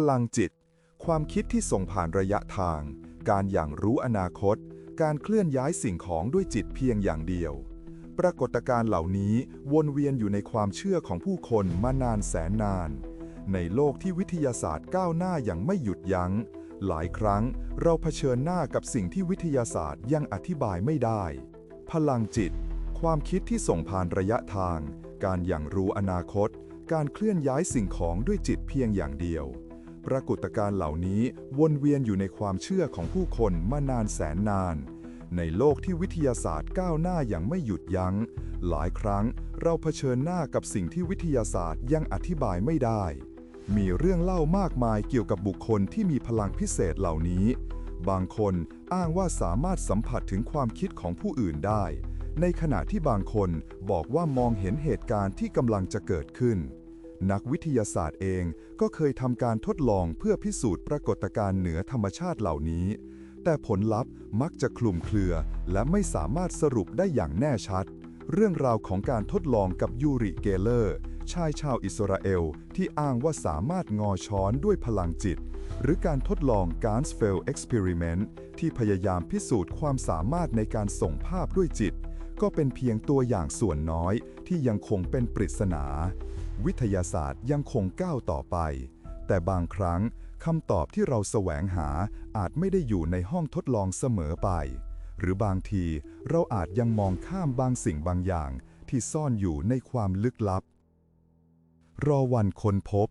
พลังจิต ความคิดที่ส่งผ่านระยะทาง การอย่างรู้อนาคต การเคลื่อนย้ายสิ่งของด้วยจิตเพียงอย่างเดียว ปรากฏการณ์เหล่านี้วนเวียนอยู่ในความเชื่อของผู้คนมานานแสนนาน ในโลกที่วิทยาศาสตร์ก้าวหน้าอย่างไม่หยุดยัง้ง หลายครั้งเราเผชิญหน้ากับสิ่งที่วิทยาศาสตร์ยังอธิบายไม่ได้ พลังจิต ความคิดที่ส่งผ่านระยะทาง การอย่างรู้อนาคตการเคลื่อนย้ายสิ่งของด้วยจิตเพียงอย่างเดียว ปรากฏการณ์เหล่านี้วนเวียนอยู่ในความเชื่อของผู้คนมานานแสนนาน ในโลกที่วิทยาศาสตร์ก้าวหน้าอย่างไม่หยุดยัง้ง หลายครั้งเราเผชิญหน้ากับสิ่งที่วิทยาศาสตร์ยังอธิบายไม่ได้ มีเรื่องเล่ามากมายเกี่ยวกับบุคคลที่มีพลังพิเศษเหล่านี้ บางคนอ้างว่าสามารถสัมผัสถึงความคิดของผู้อื่นได้ ในขณะที่บางคนบอกว่ามองเห็นเหตุการณ์ที่กำลังจะเกิดขึ้น นักวิทยาศาสตร์เองก็เคยทำการทดลองเพื่อพิสูจน์ปรากฏการณ์เหนือธรรมชาติเหล่านี้ แต่ผลลัพธ์มักจะคลุมเครือ และไม่สามารถสรุปได้อย่างแน่ชัด เรื่องราวของการทดลองกับยูริเกเลอร์ ชายชาวอิสราเอล ที่อ้างว่าสามารถงอช้อนด้วยพลังจิต หรือการทดลอง g a n s f e l Experiment ที่พยายามพิสูจน์ความสามารถในการส่งภาพด้วยจิต ก็เป็นเพียงตัวอย่างส่วนน้อยที่ยังคงเป็นปริศนา วิทยาศาสตร์ยังคงก้าวต่อไป แต่บางครั้งคำตอบที่เราแสวงหาอาจไม่ได้อยู่ในห้องทดลองเสมอไป หรือบางทีเราอาจยังมองข้ามบางสิ่งบางอย่างที่ซ่อนอยู่ในความลึกลับ รอวันค้นพบ